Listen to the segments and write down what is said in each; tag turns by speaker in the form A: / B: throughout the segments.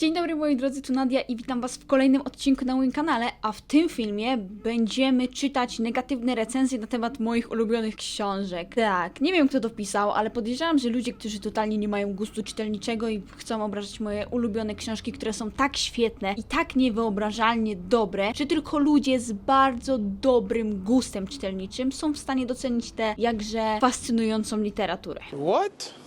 A: Dzień dobry moi drodzy, tu Nadia i witam was w kolejnym odcinku na moim kanale, a w tym filmie będziemy czytać negatywne recenzje na temat moich ulubionych książek. Tak, nie wiem kto to pisał, ale podejrzewam, że ludzie, którzy totalnie nie mają gustu czytelniczego i chcą obrażać moje ulubione książki, które są tak świetne i tak niewyobrażalnie dobre, że tylko ludzie z bardzo dobrym gustem czytelniczym są w stanie docenić tę jakże fascynującą literaturę.
B: What?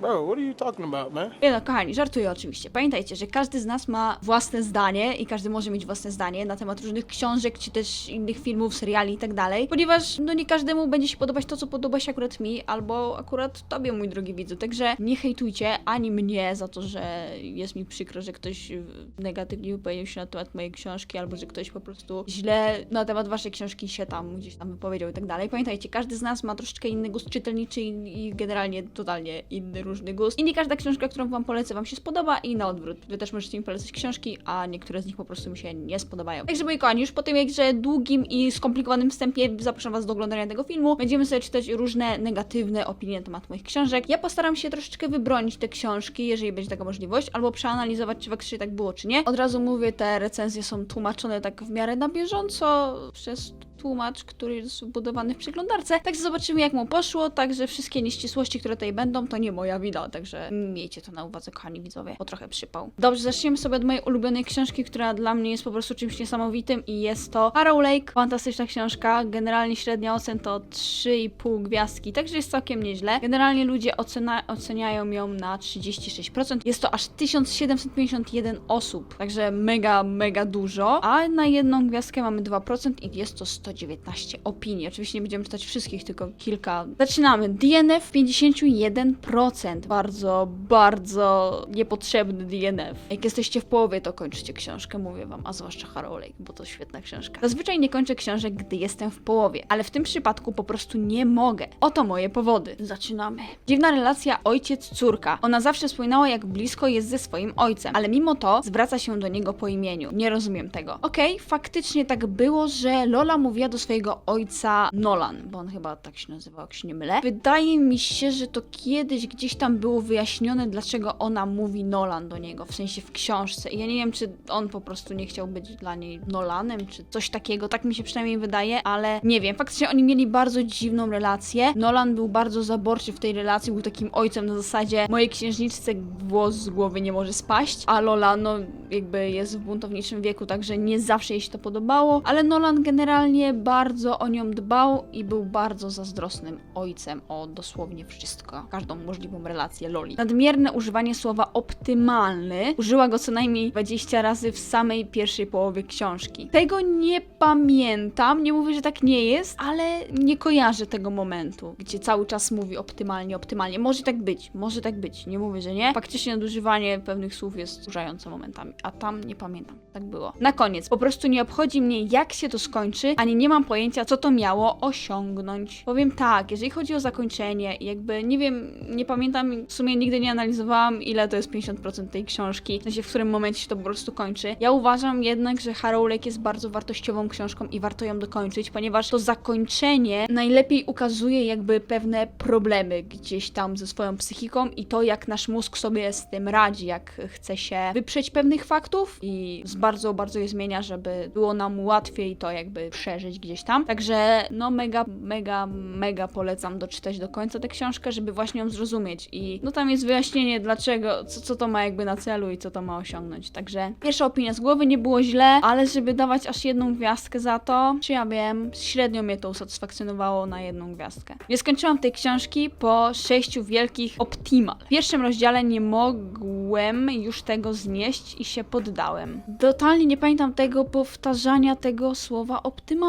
B: Bro, what are you talking about, man?
A: Nie no, kochani, żartuję oczywiście. Pamiętajcie, że każdy z nas ma własne zdanie i każdy może mieć własne zdanie na temat różnych książek, czy też innych filmów, seriali i tak dalej, ponieważ no nie każdemu będzie się podobać to, co podoba się akurat mi, albo akurat tobie, mój drogi widzu. Także nie hejtujcie ani mnie za to, że jest mi przykro, że ktoś negatywnie wypowiedział się na temat mojej książki, albo że ktoś po prostu źle na temat waszej książki się tam gdzieś tam wypowiedział i tak dalej. Pamiętajcie, każdy z nas ma troszeczkę inny gust czytelniczy i generalnie totalnie inny, różny gust. I nie każda książka, którą wam polecę, wam się spodoba i na odwrót. Wy też możecie mi polecać książki, a niektóre z nich po prostu mi się nie spodobają. Także moi kochani, już po tym jakże długim i skomplikowanym wstępie zapraszam was do oglądania tego filmu. Będziemy sobie czytać różne negatywne opinie na temat moich książek. Ja postaram się troszeczkę wybronić te książki, jeżeli będzie taka możliwość, albo przeanalizować, czy faktycznie tak było, czy nie. Od razu mówię, te recenzje są tłumaczone tak w miarę na bieżąco przez tłumacz, który jest wbudowany w przeglądarce. Także zobaczymy, jak mu poszło. Także wszystkie nieścisłości, które tutaj będą, to nie moja wina. Także miejcie to na uwadze, kochani widzowie, bo trochę przypał. Dobrze, zaczniemy sobie od mojej ulubionej książki, która dla mnie jest po prostu czymś niesamowitym i jest to Harrow Lake. Fantastyczna książka. Generalnie średnia ocen to 3,5 gwiazdki, także jest całkiem nieźle. Generalnie ludzie ocena, oceniają ją na 36%. Jest to aż 1751 osób, także mega, mega dużo. A na jedną gwiazdkę mamy 2% i jest to 119 opinii. Oczywiście nie będziemy czytać wszystkich, tylko kilka. Zaczynamy. DNF 51%. Bardzo, bardzo niepotrzebny DNF. Jak jesteście w połowie, to kończycie książkę, mówię wam, a zwłaszcza Harrow Lake, bo to świetna książka. Zazwyczaj nie kończę książek, gdy jestem w połowie, ale w tym przypadku po prostu nie mogę. Oto moje powody. Zaczynamy. Dziwna relacja ojciec-córka. Ona zawsze wspominała, jak blisko jest ze swoim ojcem, ale mimo to zwraca się do niego po imieniu. Nie rozumiem tego. Okej, faktycznie tak było, że Lola mówiła do swojego ojca Nolan, bo on chyba tak się nazywał, jak się nie mylę. Wydaje mi się, że to kiedyś gdzieś tam było wyjaśnione, dlaczego ona mówi Nolan do niego, w sensie w książce. I ja nie wiem, czy on po prostu nie chciał być dla niej Nolanem, czy coś takiego, tak mi się przynajmniej wydaje, ale nie wiem. Faktycznie oni mieli bardzo dziwną relację. Nolan był bardzo zaborczy w tej relacji, był takim ojcem na zasadzie mojej księżniczce włos z głowy nie może spaść, a Lola, no jakby jest w buntowniczym wieku, także nie zawsze jej się to podobało, ale Nolan generalnie bardzo o nią dbał i był bardzo zazdrosnym ojcem o dosłownie wszystko, każdą możliwą relację Loli. Nadmierne używanie słowa optymalny użyła go co najmniej 20 razy w samej pierwszej połowie książki. Tego nie pamiętam, nie mówię, że tak nie jest, ale nie kojarzę tego momentu, gdzie cały czas mówi optymalnie, optymalnie. Może tak być, może tak być, nie mówię, że nie. Faktycznie nadużywanie pewnych słów jest wkurzające momentami, a tam nie pamiętam, tak było. Na koniec, po prostu nie obchodzi mnie jak się to skończy, ani nie mam pojęcia co to miało osiągnąć. Powiem tak, jeżeli chodzi o zakończenie, jakby nie wiem, nie pamiętam, w sumie nigdy nie analizowałam ile to jest 50% tej książki, w sensie w którym momencie się to po prostu kończy. Ja uważam jednak, że Harrow jest bardzo wartościową książką i warto ją dokończyć, ponieważ to zakończenie najlepiej ukazuje jakby pewne problemy gdzieś tam ze swoją psychiką i to, jak nasz mózg sobie z tym radzi, jak chce się wyprzeć pewnych faktów i bardzo, bardzo je zmienia, żeby było nam łatwiej to jakby przeżyć gdzieś tam. Także no mega, mega, mega polecam doczytać do końca tę książkę, żeby właśnie ją zrozumieć i no tam jest wyjaśnienie dlaczego, co, co to ma jakby na celu i co to ma osiągnąć. Także pierwsza opinia z głowy nie było źle, ale żeby dawać aż jedną gwiazdkę za to, czy ja wiem, średnio mnie to usatysfakcjonowało na jedną gwiazdkę. Nie skończyłam tej książki po sześciu wielkich optimal. W pierwszym rozdziale nie mogłem już tego znieść i się poddałem. Totalnie nie pamiętam tego powtarzania tego słowa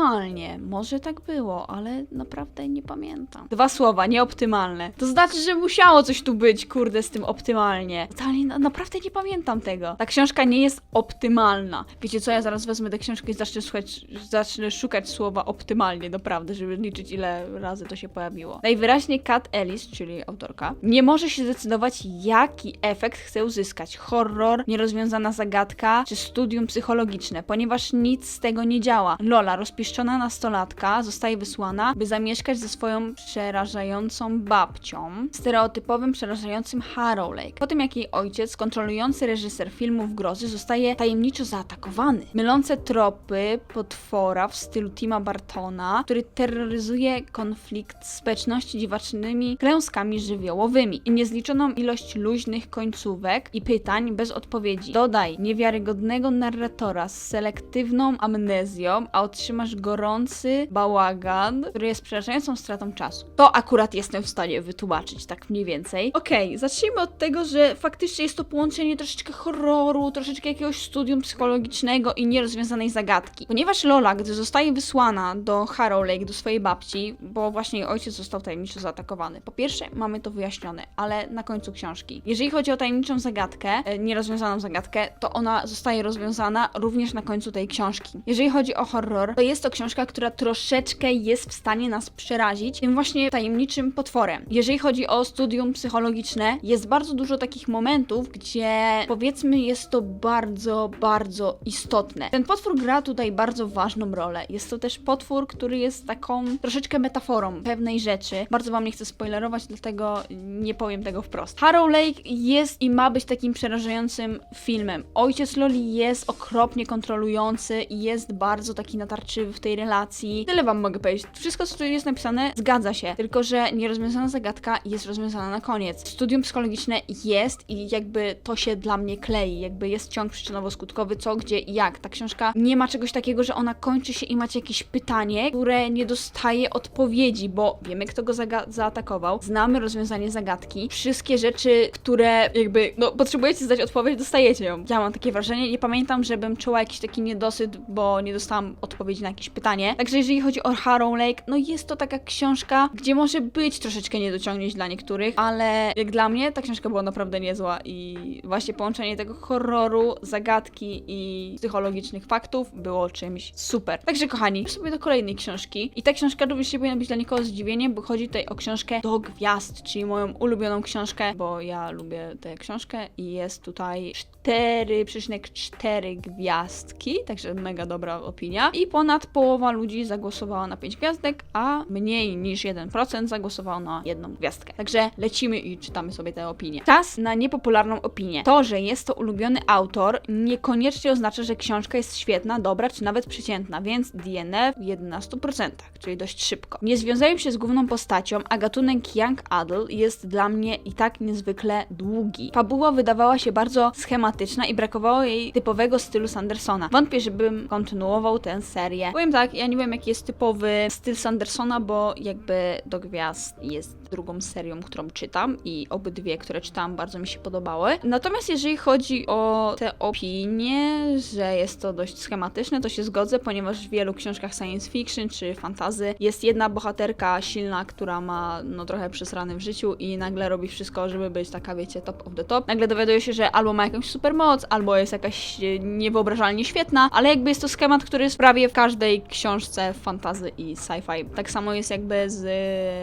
A: optymalnie. Może tak było, ale naprawdę nie pamiętam. Dwa słowa, nieoptymalne. To znaczy, że musiało coś tu być, kurde, z tym optymalnie. Totalnie, na, naprawdę nie pamiętam tego. Ta książka nie jest optymalna. Wiecie co, ja zaraz wezmę tę książkę i zacznę, słuchać, zacznę szukać słowa optymalnie, naprawdę, żeby liczyć ile razy to się pojawiło. Najwyraźniej Kat Ellis, czyli autorka, nie może się zdecydować, jaki efekt chce uzyskać. Horror, nierozwiązana zagadka czy studium psychologiczne, ponieważ nic z tego nie działa. Lola, rozpieszczona nastolatka, zostaje wysłana, by zamieszkać ze swoją przerażającą babcią, stereotypowym, przerażającym Harrow Lake. Po tym jak jej ojciec, kontrolujący reżyser filmów grozy, zostaje tajemniczo zaatakowany. Mylące tropy potwora w stylu Tima Bartona, który terroryzuje konflikt społeczności dziwacznymi klęskami żywiołowymi i niezliczoną ilość luźnych końcówek i pytań bez odpowiedzi. Dodaj niewiarygodnego narratora z selektywną amnezją, a otrzymasz gorący bałagan, który jest przerażającą stratą czasu. To akurat jestem w stanie wytłumaczyć, tak mniej więcej. Okej, zacznijmy od tego, że faktycznie jest to połączenie troszeczkę horroru, troszeczkę jakiegoś studium psychologicznego i nierozwiązanej zagadki. Ponieważ Lola, gdy zostaje wysłana do Harrow Lake, do swojej babci, bo właśnie jej ojciec został tajemniczo zaatakowany. Po pierwsze, mamy to wyjaśnione, ale na końcu książki. Jeżeli chodzi o tajemniczą zagadkę, e, nierozwiązaną zagadkę, to ona zostaje rozwiązana również na końcu tej książki. Jeżeli chodzi o horror, to jest to książka, która troszeczkę jest w stanie nas przerazić tym właśnie tajemniczym potworem. Jeżeli chodzi o studium psychologiczne, jest bardzo dużo takich momentów, gdzie powiedzmy jest to bardzo, bardzo istotne. Ten potwór gra tutaj bardzo ważną rolę. Jest to też potwór, który jest taką troszeczkę metaforą pewnej rzeczy. Bardzo wam nie chcę spoilerować, dlatego nie powiem tego wprost. Harrow Lake jest i ma być takim przerażającym filmem. Ojciec Loli jest okropnie kontrolujący i jest bardzo taki natarczywy w tej relacji. Tyle wam mogę powiedzieć. Wszystko, co tu jest napisane, zgadza się. Tylko, że nierozwiązana zagadka jest rozwiązana na koniec. Studium psychologiczne jest i jakby to się dla mnie klei. Jakby jest ciąg przyczynowo-skutkowy, co, gdzie i jak. Ta książka nie ma czegoś takiego, że ona kończy się i macie jakieś pytanie, które nie dostaje odpowiedzi, bo wiemy, kto go zaatakował, znamy rozwiązanie zagadki. Wszystkie rzeczy, które jakby, no, potrzebujecie zdać odpowiedź, dostajecie ją. Ja mam takie wrażenie, nie pamiętam, żebym czuła jakiś taki niedosyt, bo nie dostałam odpowiedzi na jakieś pytanie. Także jeżeli chodzi o Harrow Lake, no jest to taka książka, gdzie może być troszeczkę niedociągnięć dla niektórych, ale jak dla mnie ta książka była naprawdę niezła i właśnie połączenie tego horroru, zagadki i psychologicznych faktów było czymś super. Także kochani, sobie do kolejnej książki i ta książka również nie powinna być dla nikogo zdziwieniem, bo chodzi tutaj o książkę Do Gwiazd, czyli moją ulubioną książkę, bo ja lubię tę książkę i jest tutaj 4,4 gwiazdki, także mega dobra opinia. I ponad połowa ludzi zagłosowała na 5 gwiazdek, a mniej niż 1% zagłosowało na jedną gwiazdkę. Także lecimy i czytamy sobie te opinie. Czas na niepopularną opinię. To, że jest to ulubiony autor, niekoniecznie oznacza, że książka jest świetna, dobra czy nawet przeciętna, więc DNF w 11%, czyli dość szybko. Nie związają się z główną postacią, a gatunek Young Adult jest dla mnie i tak niezwykle długi. Fabuła wydawała się bardzo schematyczna i brakowało jej typowego stylu Sandersona. Wątpię, żebym kontynuował tę serię. Powiem tak, ja nie wiem jaki jest typowy styl Sandersona, bo jakby Do Gwiazd jest drugą serią, którą czytam i obydwie, które czytałam, bardzo mi się podobały. Natomiast jeżeli chodzi o te opinie, że jest to dość schematyczne, to się zgodzę, ponieważ w wielu książkach science fiction czy fantazy jest jedna bohaterka silna, która ma no trochę przesrany w życiu i nagle robi wszystko, żeby być taka, wiecie, top of the top. Nagle dowiaduje się, że albo ma jakąś supermoc, albo jest jakaś e, niewyobrażalnie świetna, ale jakby jest to schemat, który jest prawie w każdej książce fantazy i sci-fi. Tak samo jest jakby z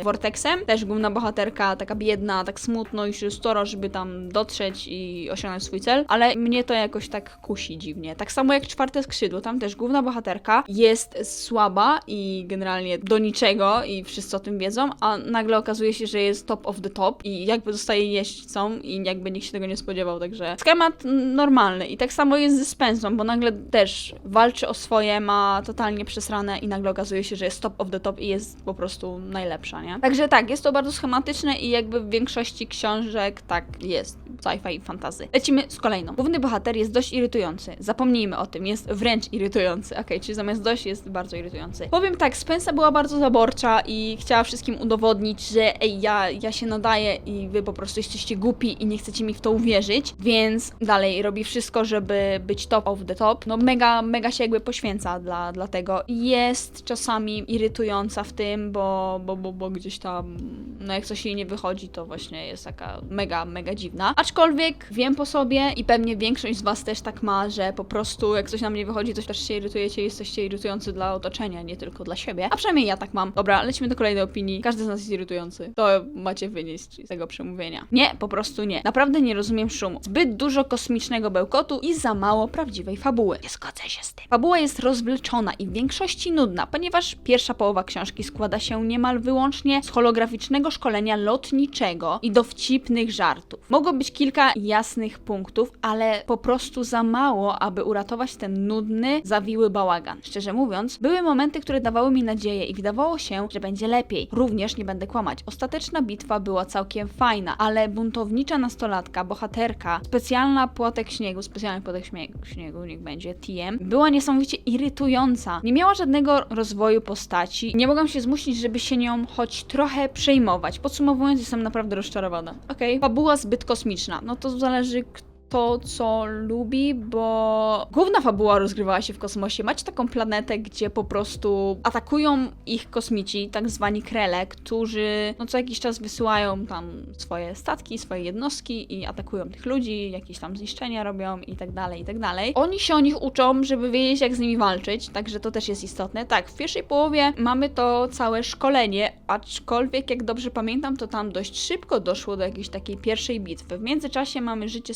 A: e, Vortexem, też główna bohaterka taka biedna, tak smutno i się storo, żeby tam dotrzeć i osiągnąć swój cel, ale mnie to jakoś tak kusi dziwnie. Tak samo jak czwarte skrzydło, tam też główna bohaterka jest słaba i generalnie do niczego i wszyscy o tym wiedzą, a nagle okazuje się, że jest top of the top i jakby zostaje jeźdźcą i jakby nikt się tego nie spodziewał, także schemat normalny i tak samo jest ze Spensą, bo nagle też walczy o swoje, ma totalnie przesrane i nagle okazuje się, że jest top of the top i jest po prostu najlepsza, nie? Także tak, jest to bardzo schematyczne i jakby w większości książek tak jest, sci-fi i fantazy. Lecimy z kolejną. Główny bohater jest dość irytujący, zapomnijmy o tym, jest wręcz irytujący, okej, czyli zamiast dość jest bardzo irytujący. Powiem tak, Spensa była bardzo zaborcza i chciała wszystkim udowodnić, że ej, ja, ja się nadaję i wy po prostu jesteście głupi i nie chcecie mi w to uwierzyć, więc dalej robi wszystko, żeby być top of the top. No mega, mega się jakby poświęca dla, dla tego. Jest czasami irytująca w tym, bo, bo, bo, bo gdzieś tam no jak coś jej nie wychodzi, to właśnie jest taka mega, mega dziwna. Aczkolwiek wiem po sobie i pewnie większość z was też tak ma, że po prostu jak coś nam nie wychodzi, to też się irytujecie i jesteście irytujący dla otoczenia, nie tylko dla siebie. A przynajmniej ja tak mam. Dobra, lecimy do kolejnej opinii. Każdy z nas jest irytujący. To macie wynieść z tego przemówienia. Nie, po prostu nie. Naprawdę nie rozumiem szumu. Zbyt dużo kosmicznego bełkotu i za mało prawdziwej fabuły. Nie zgodzę się z tym. Fabuła jest rozwleczona i w większości nudna, ponieważ pierwsza połowa książki składa się niemal wyłącznie z holograficznego szkolenia lotniczego i dowcipnych żartów. Mogło być kilka jasnych punktów, ale po prostu za mało, aby uratować ten nudny, zawiły bałagan. Szczerze mówiąc, były momenty, które dawały mi nadzieję i wydawało się, że będzie lepiej. Również nie będę kłamać. Ostateczna bitwa była całkiem fajna, ale buntownicza nastolatka, bohaterka, specjalna płotek śniegu, specjalny płotek śniegu, śniegu niech będzie TM, była niesamowicie irytująca. Nie miała żadnego rozwoju postaci. Nie mogłam się zmusić, żeby się nią choć trochę przejmować. Podsumowując, jestem naprawdę rozczarowana. Okej, fabuła zbyt kosmiczna. No to zależy kto co lubi, bo główna fabuła rozgrywała się w kosmosie. Macie taką planetę, gdzie po prostu atakują ich kosmici, tak zwani krele, którzy no co jakiś czas wysyłają tam swoje statki, swoje jednostki i atakują tych ludzi, jakieś tam zniszczenia robią i tak dalej, i tak dalej. Oni się o nich uczą, żeby wiedzieć jak z nimi walczyć, także to też jest istotne. Tak, w pierwszej połowie mamy to całe szkolenie, aczkolwiek jak dobrze pamiętam, to tam dość szybko doszło do jakiejś takiej pierwszej bitwy. W międzyczasie mamy życie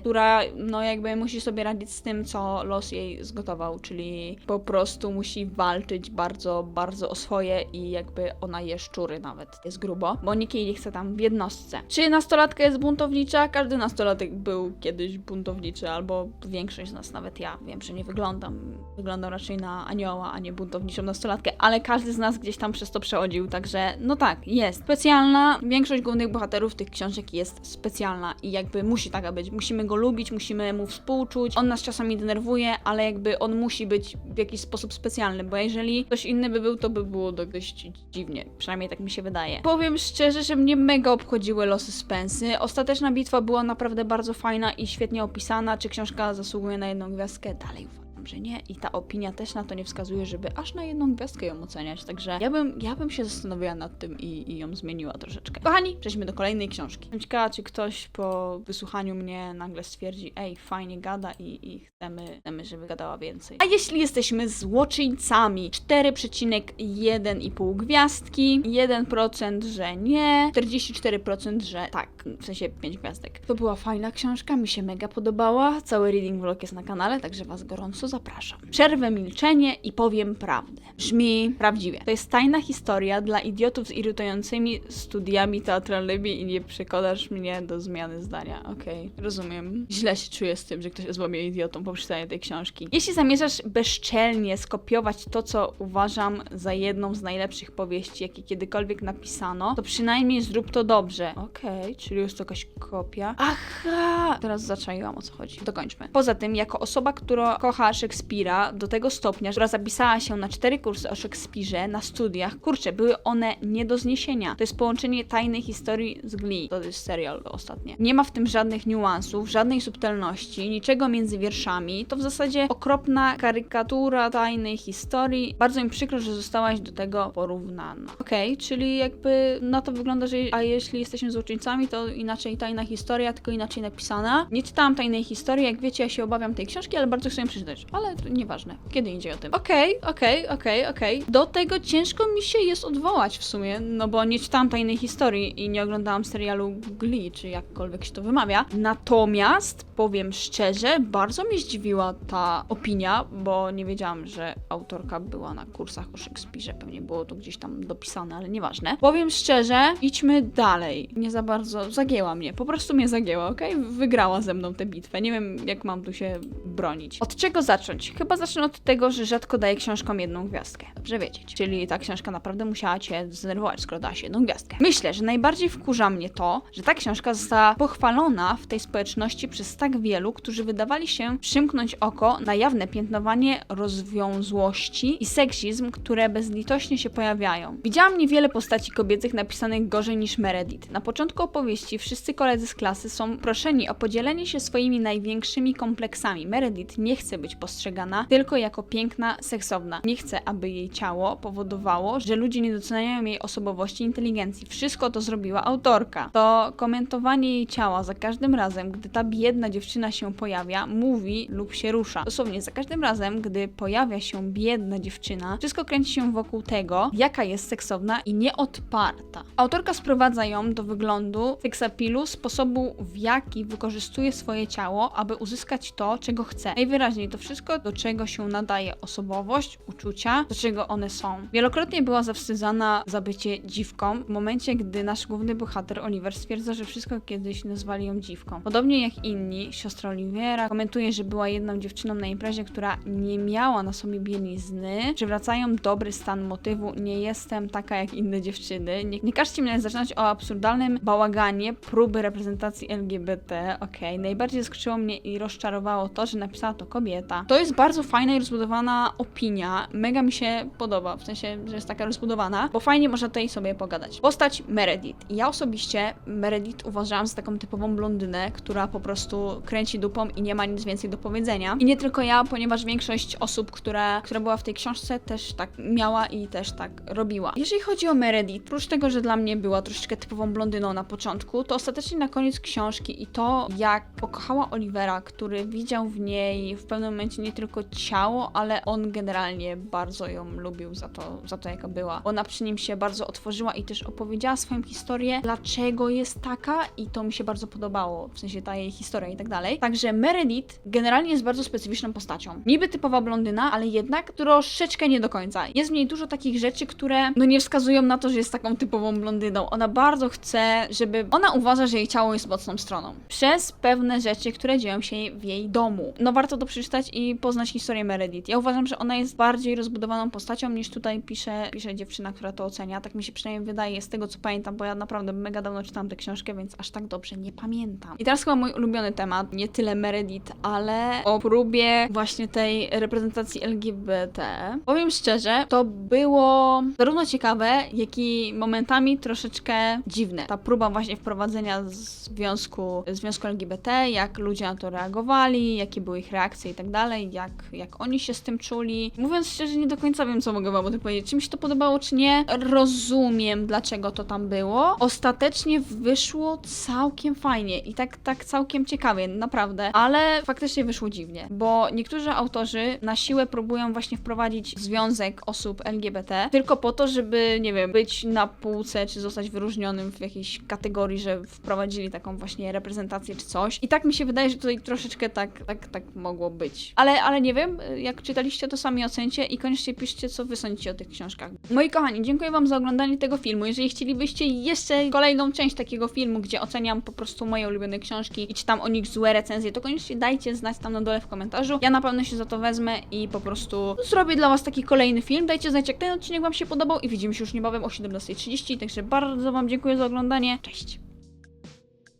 A: Która no jakby musi sobie radzić z tym, co los jej zgotował, czyli po prostu musi walczyć bardzo, bardzo o swoje i jakby ona je szczury nawet. Jest grubo, bo nikt jej nie chce tam w jednostce. Czy nastolatka jest buntownicza? Każdy nastolatek był kiedyś buntowniczy, albo większość z nas, nawet ja. Wiem, że nie wyglądam. Wyglądam raczej na anioła, a nie buntowniczą nastolatkę, ale każdy z nas gdzieś tam przez to przechodził, także no tak, jest. Specjalna, większość głównych bohaterów tych książek jest specjalna i jakby musi taka być. Musimy go lubić, musimy mu współczuć. On nas czasami denerwuje, ale jakby on musi być w jakiś sposób specjalny, bo jeżeli ktoś inny by był, to by było dość dziwnie. Przynajmniej tak mi się wydaje. Powiem szczerze, że mnie mega obchodziły losy Spensy. Ostateczna bitwa była naprawdę bardzo fajna i świetnie opisana. Czy książka zasługuje na jedną gwiazdkę? Dalej uważam że nie i ta opinia też na to nie wskazuje, żeby aż na jedną gwiazdkę ją oceniać, także ja bym, ja bym się zastanowiła nad tym i, i ją zmieniła troszeczkę. Kochani, przejdźmy do kolejnej książki. Jestem ciekawa, czy ktoś po wysłuchaniu mnie nagle stwierdzi, ej, fajnie gada i, i chcemy, chcemy, żeby gadała więcej. A jeśli jesteśmy złoczyńcami, 4,1,5 gwiazdki, 1% że nie, 44% że tak, w sensie 5 gwiazdek. To była fajna książka, mi się mega podobała, cały reading vlog jest na kanale, także was gorąco zapraszam. Przerwę milczenie i powiem prawdę. Brzmi prawdziwie. To jest tajna historia dla idiotów z irytującymi studiami teatralnymi i nie przekonasz mnie do zmiany zdania. Okej, rozumiem. Źle się czuję z tym, że ktoś mnie idiotą po przeczytaniu tej książki. Jeśli zamierzasz bezczelnie skopiować to, co uważam za jedną z najlepszych powieści, jakie kiedykolwiek napisano, to przynajmniej zrób to dobrze. Okej, czyli jest to jakaś kopia. Aha! Teraz zaczaiłam o co chodzi. Dokończmy. Poza tym, jako osoba, która kocha Szekspira do tego stopnia, która zapisała się na cztery kursy o Szekspirze na studiach, kurczę, były one nie do zniesienia. To jest połączenie tajnej historii z Glee. To jest serial ostatnie. Nie ma w tym żadnych niuansów, żadnej subtelności, niczego między wierszami. To w zasadzie okropna karykatura tajnej historii. Bardzo mi przykro, że zostałaś do tego porównana. Okej, czyli jakby na to wygląda, że a jeśli jesteśmy złoczyńcami, to inaczej tajna historia, tylko inaczej napisana. Nie czytałam tajnej historii, jak wiecie, ja się obawiam tej książki, ale bardzo chcę ją przeczytać. Ale to nieważne. Kiedy indziej o tym. Okej, okej, okej, okej. Do tego ciężko mi się jest odwołać w sumie, no bo nie czytałam tajnej historii i nie oglądałam serialu Glee, czy jakkolwiek się to wymawia. Natomiast powiem szczerze, bardzo mnie zdziwiła ta opinia, bo nie wiedziałam, że autorka była na kursach o Szekspirze. Pewnie było to gdzieś tam dopisane, ale nieważne. Powiem szczerze, idźmy dalej. Nie za bardzo zagięła mnie. Po prostu mnie zagięła, okej? Wygrała ze mną tę bitwę. Nie wiem, jak mam tu się bronić. Od czego zacząć? Chyba zacznę od tego, że rzadko daję książkom jedną gwiazdkę. Dobrze wiedzieć. Czyli ta książka naprawdę musiała cię zdenerwować, skoro dała się jedną gwiazdkę. Myślę, że najbardziej wkurza mnie to, że ta książka została pochwalona w tej społeczności przez tak wielu, którzy wydawali się przymknąć oko na jawne piętnowanie rozwiązłości i seksizm, które bezlitośnie się pojawiają. Widziałam niewiele postaci kobiecych napisanych gorzej niż Meredith. Na początku opowieści wszyscy koledzy z klasy są proszeni o podzielenie się swoimi największymi kompleksami. Meredith nie chce być postacią postrzegana tylko jako piękna, seksowna. Nie chce, aby jej ciało powodowało, że ludzie nie doceniają jej osobowości i inteligencji. Wszystko to zrobiła autorka. To komentowanie jej ciała za każdym razem, gdy ta biedna dziewczyna się pojawia, mówi lub się rusza. Dosłownie, za każdym razem, gdy pojawia się biedna dziewczyna, wszystko kręci się wokół tego, jaka jest seksowna i nieodparta. Autorka sprowadza ją do wyglądu seksapilu, sposobu w jaki wykorzystuje swoje ciało, aby uzyskać to, czego chce. Najwyraźniej to wszystko, do czego się nadaje osobowość, uczucia, do czego one są. Wielokrotnie była zawstydzana za bycie dziwką, w momencie, gdy nasz główny bohater Oliver stwierdza, że wszystko kiedyś nazwali ją dziwką. Podobnie jak inni, siostra Olivera komentuje, że była jedną dziewczyną na imprezie, która nie miała na sobie bielizny. Przywracają dobry stan motywu, nie jestem taka jak inne dziewczyny. Nie, nie każcie mnie zaczynać o absurdalnym bałaganie próby reprezentacji LGBT. Okej, najbardziej zaskoczyło mnie i rozczarowało to, że napisała to kobieta. To jest bardzo fajna i rozbudowana opinia. Mega mi się podoba, w sensie, że jest taka rozbudowana, bo fajnie można tutaj sobie pogadać. Postać Meredith. Ja osobiście Meredith uważałam za taką typową blondynę, która po prostu kręci dupą i nie ma nic więcej do powiedzenia. I nie tylko ja, ponieważ większość osób, która, która była w tej książce, też tak miała i też tak robiła. Jeżeli chodzi o Meredith, oprócz tego, że dla mnie była troszeczkę typową blondyną na początku, to ostatecznie na koniec książki i to, jak pokochała Olivera, który widział w niej w pewnym momencie nie tylko ciało, ale on generalnie bardzo ją lubił za to, za to jaka była. Ona przy nim się bardzo otworzyła i też opowiedziała swoją historię, dlaczego jest taka i to mi się bardzo podobało, w sensie ta jej historia i tak dalej. Także Meredith generalnie jest bardzo specyficzną postacią. Niby typowa blondyna, ale jednak troszeczkę nie do końca. Jest w niej dużo takich rzeczy, które no nie wskazują na to, że jest taką typową blondyną. Ona bardzo chce, żeby... Ona uważa, że jej ciało jest mocną stroną. Przez pewne rzeczy, które dzieją się w jej domu. No warto to przeczytać i poznać historię Meredith. Ja uważam, że ona jest bardziej rozbudowaną postacią niż tutaj pisze, pisze dziewczyna, która to ocenia. Tak mi się przynajmniej wydaje z tego, co pamiętam, bo ja naprawdę mega dawno czytałam tę książkę, więc aż tak dobrze nie pamiętam. I teraz chyba mój ulubiony temat, nie tyle Meredith, ale o próbie właśnie tej reprezentacji LGBT. Powiem szczerze, to było zarówno ciekawe, jak i momentami troszeczkę dziwne. Ta próba właśnie wprowadzenia związku, związku LGBT, jak ludzie na to reagowali, jakie były ich reakcje i tak dalej, jak, jak oni się z tym czuli. Mówiąc szczerze, nie do końca wiem, co mogę wam o tym powiedzieć. Czy mi się to podobało, czy nie. Rozumiem, dlaczego to tam było. Ostatecznie wyszło całkiem fajnie i tak, tak całkiem ciekawie, naprawdę. Ale faktycznie wyszło dziwnie, bo niektórzy autorzy na siłę próbują właśnie wprowadzić związek osób LGBT tylko po to, żeby, nie wiem, być na półce, czy zostać wyróżnionym w jakiejś kategorii, że wprowadzili taką właśnie reprezentację czy coś. I tak mi się wydaje, że tutaj troszeczkę tak, tak, tak mogło być. Ale, ale nie wiem, jak czytaliście, to sami ocencie i koniecznie piszcie, co wy sądzicie o tych książkach. Moi kochani, dziękuję wam za oglądanie tego filmu. Jeżeli chcielibyście jeszcze kolejną część takiego filmu, gdzie oceniam po prostu moje ulubione książki i czytam o nich złe recenzje, to koniecznie dajcie znać tam na dole w komentarzu. Ja na pewno się za to wezmę i po prostu zrobię dla was taki kolejny film. Dajcie znać, jak ten odcinek wam się podobał i widzimy się już niebawem o 17.30. Także bardzo wam dziękuję za oglądanie. Cześć!